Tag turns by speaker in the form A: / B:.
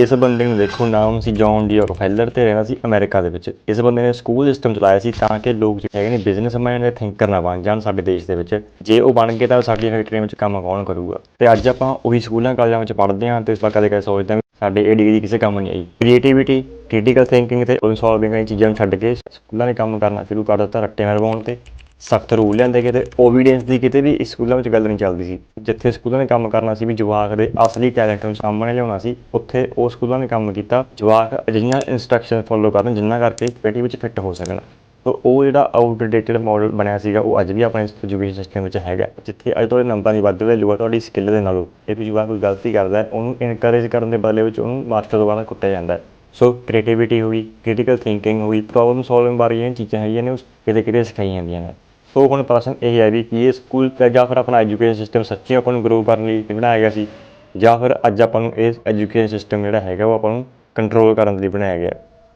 A: ਇਸ ਬੰਦੇ ਨੂੰ ਦੇਖੋ, ਨਾਮ ਸੀ ਜੌਨ ਡੀ ਰੋਕਫੈਲਰ ਤੇ ਰਹਿਣਾ ਸੀ ਅਮਰੀਕਾ ਦੇ ਵਿੱਚ। ਇਸ ਬੰਦੇ ਨੇ ਸਕੂਲ ਸਿਸਟਮ ਚਲਾਇਆ ਸੀ ਤਾਂ ਕਿ ਲੋਕ ਜਿਹੜੇ ਹੈਗੇ ਨੇ ਬਿਜ਼ਨਸਮੈਨ ਦੇ ਥਿੰਕਰ ਨਾ ਬਣ ਜਾਣ ਸਾਡੇ ਦੇਸ਼ ਦੇ ਵਿੱਚ। ਜੇ ਉਹ ਬਣ ਗਏ ਤਾਂ ਸਾਡੀਆਂ ਫੈਕਟਰੀਆਂ ਵਿੱਚ ਕੰਮ ਕੌਣ ਕਰੂਗਾ? ਤੇ ਅੱਜ ਆਪਾਂ ਉਹੀ ਸਕੂਲਾਂ ਕਾਲਜਾਂ ਵਿੱਚ ਪੜ੍ਹਦੇ ਹਾਂ ਤੇ ਇਸ ਵਾਰ ਕਦੇ ਕਦੇ ਸੋਚਦੇ ਹਾਂ ਵੀ ਸਾਡੇ ਇਹ ਡਿਗਰੀ ਕਿਸੇ ਕੰਮ ਨਹੀਂ ਆਈ। ਕ੍ਰੀਏਟੀਵਿਟੀ ਕ੍ਰਿਟੀਕਲ ਥਿੰਕਿੰਗ ਤੇ ਪ੍ਰੋਬਲਮ ਸੋਲਵਿੰਗ ਵਾਲੀ ਚੀਜ਼ਾਂ ਨੂੰ ਛੱਡ ਕੇ ਸਕੂਲਾਂ ਨੇ ਕੰਮ ਕਰਨਾ ਸ਼ੁਰੂ ਕਰ ਦਿੱਤਾ ਰੱਟੇ ਮਰਵਾਉਣ ਤੇ। ਸਖਤ ਰੂਲ ਲਿਆਂਦੇ ਗਏ ਤੇ ਓਬੀਡੀਐਂਸ ਦੀ ਕਿਤੇ ਵੀ ਇਸ ਸਕੂਲਾਂ ਵਿੱਚ ਗੱਲ ਨਹੀਂ ਚੱਲਦੀ ਸੀ। ਜਿੱਥੇ ਸਕੂਲਾਂ ਨੇ ਕੰਮ ਕਰਨਾ ਸੀ ਵੀ ਜਵਾਕ ਦੇ ਅਸਲੀ ਟੈਲੈਂਟ ਨੂੰ ਸਾਹਮਣੇ ਲਿਆਉਣਾ ਸੀ, ਉੱਥੇ ਉਹ ਸਕੂਲਾਂ ਨੇ ਕੰਮ ਕੀਤਾ, ਜਵਾਕ ਅਜਿਹੀਆਂ ਇਨਸਟਰਕਸ਼ਨ ਫੋਲੋ ਕਰਨ ਜਿੰਨਾ ਕਰਕੇ ਪੇਟੀ ਵਿੱਚ ਫਿੱਟ ਹੋ ਸਕਣ। ਤਾਂ ਉਹ ਜਿਹੜਾ ਆਊਟਡੇਟਡ ਮਾਡਲ ਬਣਿਆ ਸੀਗਾ, ਉਹ ਅੱਜ ਵੀ ਆਪਣੇ ਐਜੂਕੇਸ਼ਨ ਸਿਸਟਮ ਵਿੱਚ ਹੈਗਾ। ਜਿੱਥੇ ਅੱਜ ਤੁਹਾਡੇ ਨੰਬਰਾਂ ਦੀ ਵੱਧ ਵੈਲਿਊ ਆ, ਤੁਹਾਡੀ ਸਕਿੱਲ ਦੇ ਨਾਲੋਂ। ਇਹ ਵੀ ਜਵਾਕ ਕੋਈ ਗਲਤੀ ਕਰਦਾ ਉਹਨੂੰ ਇਨਕਰੇਜ ਕਰਨ ਦੇ ਬਦਲੇ ਵਿੱਚ ਉਹਨੂੰ ਮਾਸਟਰ ਦੁਆਰਾ ਕੁੱਟਿਆ ਜਾਂਦਾ ਹੈ। ਸੋ ਕ੍ਰੀਏਟੀਵਿਟੀ ਹੋਈ ਕ੍ਰਿਟੀਕਲ ਥਿੰਕਿੰਗ ਹੋਈ ਪ੍ਰੋਬਲਮ ਸੋਲਵਿੰਗ ਬਾਰੇ ਇਹ ਚੀਜ਼ਾਂ ਹੈਗੀਆਂ ਨੇ, ਉਹ ਕਿਤੇ ਕਿਤੇ ਸਿਖਾਈਆਂ ਜਾਂਦੀਆਂ ਨੇ। ਸੋ ਹੁਣ ਪ੍ਰਸ਼ਨ ਇਹ ਹੈ ਵੀ ਕੀ ਇਹ ਸਕੂਲ ਤੇ ਜਾਂ ਫਿਰ ਆਪਣਾ ਐਜੂਕੇਸ਼ਨ ਸਿਸਟਮ ਸੱਚੀ ਆਪਾਂ ਨੂੰ ਗਰੋ ਕਰਨ ਲਈ ਬਣਾਇਆ ਗਿਆ ਸੀ? ਜਾਂ ਫਿਰ ਅੱਜ ਆਪਾਂ ਨੂੰ ਇਹ ਐਜੂਕੇਸ਼ਨ ਸਿਸਟਮ ਜਿਹੜਾ ਹੈਗਾ ਉਹ ਆਪਾਂ ਨੂੰ ਕੰਟਰੋਲ ਕਰਨ ਲਈ ਬਣਾਇਆ ਗਿਆ?